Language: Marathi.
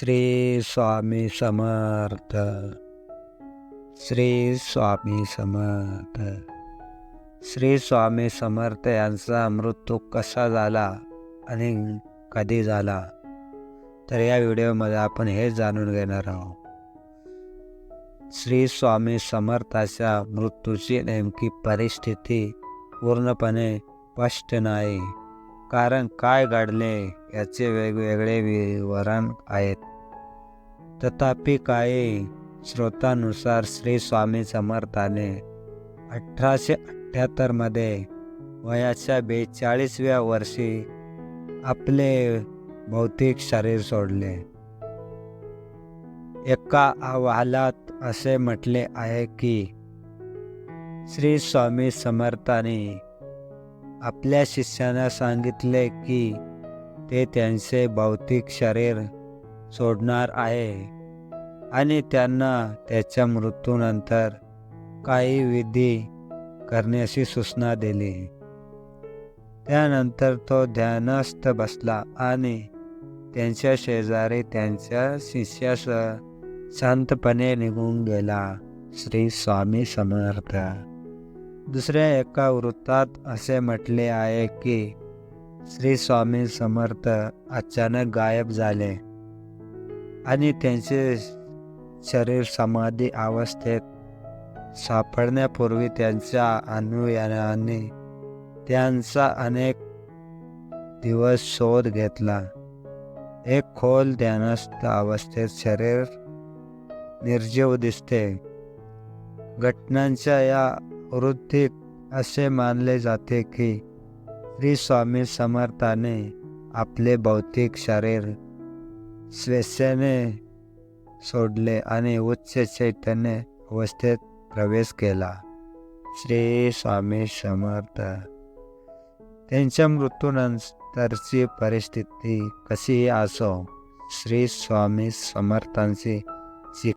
श्री स्वामी समर्थ। श्री स्वामी समर्थ। श्री स्वामी समर्थ यांचा मृत्यू कसा झाला आणि कधी झाला? तर या व्हिडिओमध्ये आपण हे जाणून घेणार आहोत. श्री स्वामी समर्थाच्या मृत्यूची नेमकी परिस्थिती पूर्णपणे स्पष्ट नाही. कारण काय घडले याचे वेगवेगळे विवरण आहेत. तथापि काही श्रोतानुसार श्री स्वामी समर्थाने अठराशे अठ्ठ्याहत्तरमध्ये वयाच्या बेचाळीसव्या वर्षी आपले भौतिक शरीर सोडले. एका अहवालात असे म्हटले आहे की श्री स्वामी समर्थाने आपल्या शिष्यांना सांगितले की ते त्यांचे भौतिक शरीर सोडणार आहे. आणि त्यांना त्याच्या मृत्यूनंतर काही विधी करण्याची सूचना दिली. त्यानंतर तो ध्यानस्थ बसला आणि त्यांच्या शेजारी त्यांच्या शिष्यासह शांतपणे निघून गेला. श्री स्वामी समर्थ. दुसऱ्या एका वृत्तात असे म्हटले आहे की श्री स्वामी समर्थ अचानक गायब झाले आणि त्यांचे शरीर समाधी अवस्थेत सापडण्यापूर्वी त्यांच्या अनुयायांनी त्यांचा अनेक दिवस शोध घेतला. एक खोल ध्यानस्थ अवस्थेत शरीर निर्जीव दिसते. घटनांच्या या वृत्तीत असे मानले जाते की श्री स्वामी समर्थाने आपले भौतिक शरीर स्वेच्छेने सोडले आणि उच्च चैतन्य अवस्थेत प्रवेश केला. श्री स्वामी समर्थ. त्यांच्या मृत्यूनंतरची परिस्थिती कशीही असो श्री स्वामी समर्थांची